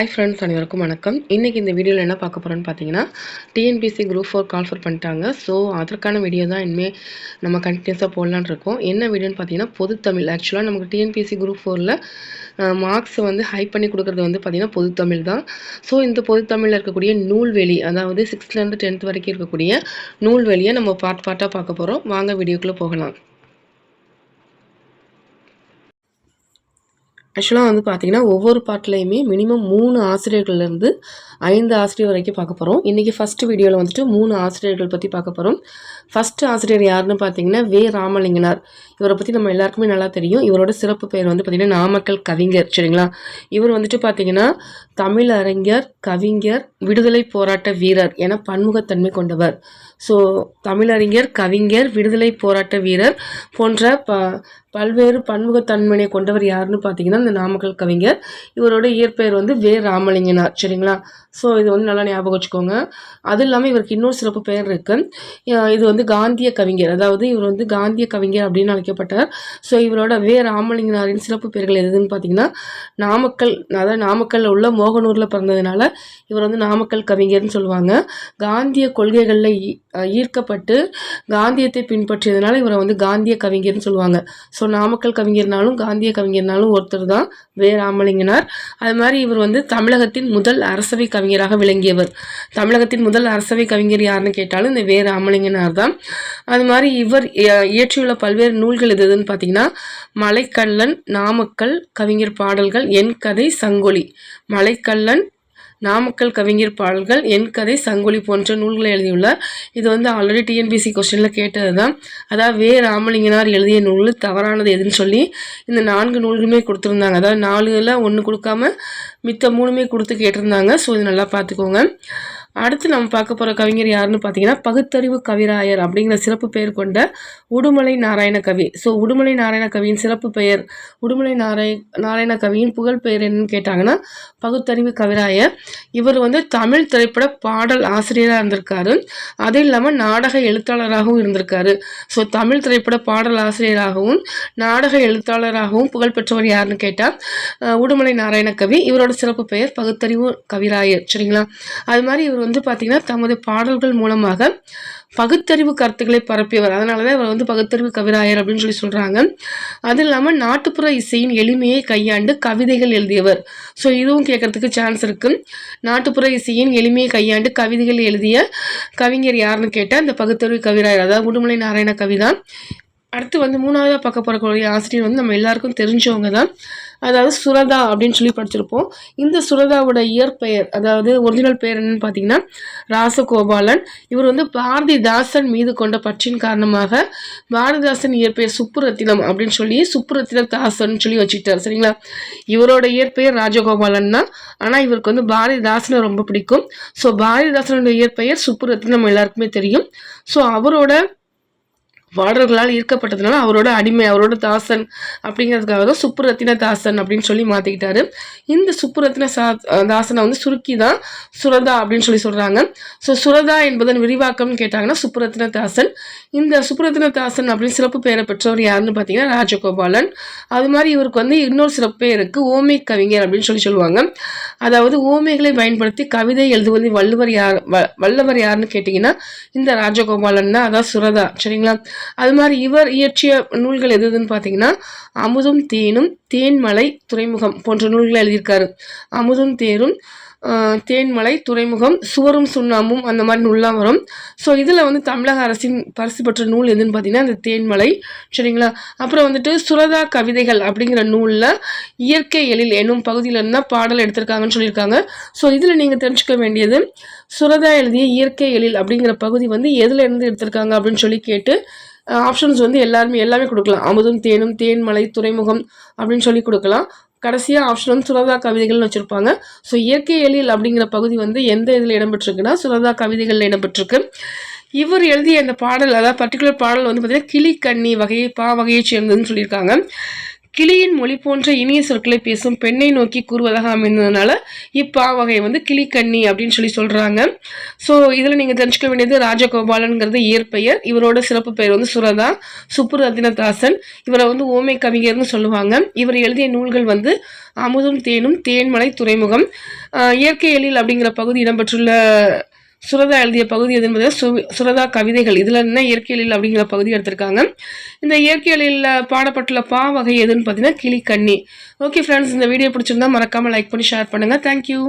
Hi friends அனைவருக்கும் வணக்கம். இன்றைக்கி இந்த வீடியோவில் என்ன பார்க்க போகிறோன்னு பார்த்தீங்கன்னா TNPSC group four call for பண்ணிட்டாங்க. ஸோ அதற்கான வீடியோ தான் இனிமேல் நம்ம கண்டினியூஸாக போடலான்னு இருக்கோம். என்ன வீடியோன்னு பார்த்தீங்கன்னா பொதுத்தமிழ் ஆக்சுவலாக நமக்கு டிஎன்பிசி குரூப் ஃபோரில் மார்க்ஸ் வந்து ஹை பண்ணி கொடுக்குறது வந்து பார்த்திங்கன்னா பொதுத்தமிழ் தான். ஸோ இந்த பொதுத்தமிழில் இருக்கக்கூடிய நூல்வெளி அதாவது சிக்ஸ்த்லேருந்து டென்த் வரைக்கும் இருக்கக்கூடிய நூல்வெளியை நம்ம பார்ட் பார்ட்டாக பார்க்க போகிறோம் வாங்க வீடியோக்குள்ளே போகலாம். ஆக்சுவலாக வந்து பார்த்தீங்கன்னா ஒவ்வொரு பாட்டிலையுமே மினிமம் மூணு ஆசிரியர்கள்லேருந்து ஐந்து ஆசிரியர் வரைக்கும் பார்க்க போகிறோம் இன்றைக்கி ஃபஸ்ட்டு வீடியோவில் வந்துட்டு மூணு ஆசிரியர்கள் பற்றி பார்க்க போகிறோம் ஃபஸ்ட்டு ஆசிரியர் யாருன்னு பார்த்தீங்கன்னா வே. ராமலிங்கனார். இவரை பற்றி நம்ம எல்லாருக்குமே நல்லா தெரியும். இவரோட சிறப்பு பெயர் வந்து பார்த்திங்கன்னா நாமக்கல் கவிஞர் சரிங்களா? இவர் வந்துட்டு பார்த்தீங்கன்னா தமிழ் அறிஞர் கவிஞர் விடுதலை போராட்ட வீரர் என பன்முகத்தன்மை கொண்டவர். ஸோ தமிழறிஞர் கவிஞர் விடுதலை போராட்ட வீரர் போன்ற ப பல்வேறு பன்முகத்தன்மையை கொண்டவர் யாருன்னு பார்த்தீங்கன்னா இந்த நாமக்கல் கவிஞர். இவரோட இயற்பெயர் வந்து வே. ராமலிங்கனார் சரிங்களா? ஸோ இது வந்து நல்லா ஞாபகம் வச்சுக்கோங்க. அது இல்லாமல் இவருக்கு இன்னொரு சிறப்பு பெயர் இருக்கு. இது வந்து காந்திய கவிஞர். அதாவது இவர் வந்து காந்திய கவிஞர் அப்படின்னு அழைக்கப்பட்டார். ஸோ இவரோட வே. ராமலிங்கனாரின் சிறப்பு பெயர்கள் எதுன்னு பார்த்தீங்கன்னா நாமக்கல் அதாவது நாமக்கல்ல உள்ள மோகனூரில் பிறந்ததுனால இவர் வந்து நாமக்கல் கவிஞர்னு சொல்லுவாங்க. காந்திய கொள்கைகளில் ஈர்க்கப்பட்டு காந்தியத்தை பின்பற்றியதுனால இவரை வந்து காந்திய கவிஞர்னு சொல்லுவாங்க. ஸோ நாமக்கல் கவிஞர்னாலும் காந்திய கவிஞர்னாலும் ஒருத்தர் தான் வே. ராமலிங்கனார். அது மாதிரி இவர் வந்து தமிழகத்தின் முதல் அரசவை கவிஞராக விளங்கியவர். தமிழகத்தின் முதல் அரசவை கவிஞர் யாருன்னு கேட்டாலும் இந்த வே. ராமலிங்கனார் தான். அது மாதிரி இவர் இயற்றியுள்ள பல்வேறு நூல்கள் எது எதுன்னு பார்த்தீங்கன்னா மலைக்கல்லன் நாமக்கல் கவிஞர் பாடல்கள் என் கதை சங்கொலி. மலைக்கல்லன் நாமக்கல் கவிஞர் பாடல்கள் என் கதை சங்கொலி போன்ற நூல்களை எழுதியுள்ளார் இது வந்து ஆல்ரெடி டிஎன்பிசி கொஸ்டினில் கேட்டது தான் அதாவது வே. ராமலிங்கனார் எழுதிய நூல் தவறானது எதுன்னு சொல்லி இந்த நான்கு நூல்களுமே கொடுத்துருந்தாங்க. அதாவது நாலுல ஒன்று கொடுக்காம மித்த மூணுமே கொடுத்து கேட்டிருந்தாங்க. ஸோ இது நல்லா பார்த்துக்கோங்க. அடுத்து நம்ம பார்க்க போகிற கவிஞர் யாருன்னு பார்த்தீங்கன்னா பகுத்தறிவு கவிராயர் அப்படிங்கிற சிறப்பு பெயர் கொண்ட உடுமலை நாராயண கவி. ஸோ உடுமலை நாராயண கவியின் சிறப்பு பெயர் உடுமலை நாராய நாராயண கவியின் புகழ் பெயர் என்னன்னு கேட்டாங்கன்னா பகுத்தறிவு கவிராயர். இவர் வந்து தமிழ் திரைப்பட பாடல் ஆசிரியராக இருந்திருக்காரு. அது இல்லாமல் நாடக எழுத்தாளராகவும் இருந்திருக்காரு. ஸோ தமிழ் திரைப்பட பாடல் ஆசிரியராகவும் நாடக எழுத்தாளராகவும் புகழ்பெற்றவர் யாருன்னு கேட்டால் உடுமலை நாராயண கவி. இவரோட சிறப்பு பெயர் பகுத்தறிவு கவிராயர். சரிங்களா? அது மாதிரி இவர் வந்து பார்த்திங்கன்னா தமது பாடல்கள் மூலமாக பகுத்தறிவு கருத்துக்களை பரப்பியவர். அதனால தான் இவர் வந்து பகுத்தறிவு கவிராயர் அப்படின்னு சொல்லி சொல்கிறாங்க அது இல்லாமல் நாட்டுப்புற இசையின் எளிமையை கையாண்டு கவிதைகள் எழுதியவர். ஸோ இதுவும் கேட்கறதுக்கு சான்ஸ் இருக்குது நாட்டுப்புற இசையின் எளிமையை கையாண்டு கவிதைகள் எழுதிய கவிஞர் யாருன்னு கேட்டால் அந்த பகுத்தறிவு கவிராயர் அதாவது உடுமலை நாராயண கவிதான் அடுத்து வந்து மூணாவதாக பார்க்க போகிறக்கூடிய ஆசிரியர் வந்து நம்ம எல்லாருக்கும் தெரிஞ்சவங்க தான். அதாவது சுரதா அப்படின்னு சொல்லி படிச்சிருப்போம். இந்த சுரதாவோட இயற்பெயர் அதாவது ஒரிஜினல் பெயர் என்னன்னு பார்த்தீங்கன்னா ராசகோபாலன். இவர் வந்து பாரதிதாசன் மீது கொண்ட பற்றின் காரணமாக பாரதிதாசன் இயற்பெயர் சுப்புரத்தினம் அப்படின்னு சொல்லி சுப்புரத்தின தாசன் சொல்லி வச்சுக்கிட்டார். சரிங்களா? இவரோட இயற்பெயர் ராஜகோபாலன் தான் ஆனால் இவருக்கு வந்து பாரதிதாசனை ரொம்ப பிடிக்கும். ஸோ பாரதிதாசனோட இயற்பெயர் சுப்புரத்தினம் எல்லாருக்குமே தெரியும். ஸோ அவரோட பாடல்களால் ஈர்க்கப்பட்டதுனால அவரோட அடிமை அவரோட தாசன் அப்படிங்கிறதுக்காக தான் சுப்புரத்தின தாசன் அப்படின்னு சொல்லி மாற்றிக்கிட்டாரு இந்த சுப்புரத்தின சா தாசனை வந்து சுருக்கி தான் சுரதா அப்படின்னு சொல்லி சொல்கிறாங்க ஸோ சுரதா என்பதன் விரிவாக்கம்னு கேட்டாங்கன்னா சுப்புரத்தின தாசன். இந்த சுப்புரத்தின தாசன் அப்படின்னு சிறப்பு பெயரை பெற்றவர் யாருன்னு பார்த்தீங்கன்னா ராஜகோபாலன். அது மாதிரி இவருக்கு வந்து இன்னொரு சிறப்பு பேர் இருக்குது ஓமை கவிஞர் அப்படின்னு சொல்லி சொல்லுவாங்க. அதாவது ஓமைகளை பயன்படுத்தி கவிதை எழுதுவது வள்ளுவர் யார் வல்லவர் யாருன்னு கேட்டிங்கன்னா இந்த ராஜகோபாலன் தான் அதான் சுரதா சரிங்களா? அது மாதிரி இவர் இயற்றிய நூல்கள் எது எதுன்னு பார்த்தீங்கன்னா அமுதும் தேனும் தேன்மலை துறைமுகம் போன்ற நூல்களை எழுதியிருக்காரு. அமுதும் தேரும் தேன்மலை துறைமுகம் சுவரும் சுண்ணாமும் அந்த மாதிரி நூல்லாம் வரும். ஸோ இதில் வந்து தமிழக அரசின் பரிசு பெற்ற நூல் எதுன்னு பார்த்தீங்கன்னா அந்த தேன்மலை சரிங்களா? அப்புறம் வந்துட்டு சுரதா கவிதைகள் அப்படிங்கிற நூலில் இயற்கை எழில் என்னும் பகுதியிலேருந்து இருந்தால் பாடல் எடுத்திருக்காங்கன்னு சொல்லியிருக்காங்க. ஸோ இதில் நீங்கள் தெரிஞ்சுக்க வேண்டியது சுரதா எழுதிய இயற்கை எழில் அப்படிங்கிற பகுதி வந்து எதுலேருந்து எடுத்திருக்காங்க அப்படின்னு சொல்லி கேட்டு ஆப்ஷன்ஸ் வந்து எல்லாருமே எல்லாமே கொடுக்கலாம். அமுதும் தேனும் தேன்மலை துறைமுகம் அப்படின்னு சொல்லி கொடுக்கலாம். கடைசியாக ஆப்ஷன் வந்து சுரதா கவிதைகள்னு வச்சுருப்பாங்க. ஸோ இயற்கை எழில் அப்படிங்கிற பகுதி வந்து எந்த இதில் இடம்பெற்றிருக்குன்னா சுரதா கவிதைகளில் இடம்பெற்றிருக்கு. இவர் எழுதிய அந்த பாடல் அதாவது பர்டிகுலர் பாடல் வந்து பார்த்திங்கன்னா கிளிக்கண்ணி வகையை பா வகையை சேர்ந்ததுன்னு சொல்லியிருக்காங்க. கிளியின் மொழி போன்ற இனிய சொற்களை பேசும் பெண்ணை நோக்கி கூறுவதாக அமைந்ததுனால இப்பாவகை வந்து கிளிக்கண்ணி அப்படின்னு சொல்லி சொல்கிறாங்க ஸோ இதில் நீங்கள் தெரிஞ்சுக்க வேண்டியது ராஜகோபாலன்கிறது இயற்பெயர். இவரோட சிறப்பு பெயர் வந்து சுரதா சுப்புரத்தினதாசன் இவரை வந்து ஓமை கவிஞர்னு சொல்லுவாங்க. இவர் எழுதிய நூல்கள் வந்து அமுதும் தேனும் தேன்மலை துறைமுகம். இயற்கை எழில் அப்படிங்கிற பகுதி இடம்பெற்றுள்ள சுரதா எழுதிய பகுதி எது என்பது சுரதா கவிதைகள். இதில் என்ன இயற்கையலில் அப்படிங்கிற பகுதி எடுத்திருக்காங்க. இந்த இயற்கையலில் பாடப்பட்டுள்ள பா வகை எதுன்னு பார்த்தீங்கன்னா கிளிக்கண்ணி. ஓகே ஃப்ரெண்ட்ஸ் இந்த வீடியோ பிடிச்சிருந்தா மறக்காமல் லைக் பண்ணி ஷேர் பண்ணுங்கள் தேங்க்யூ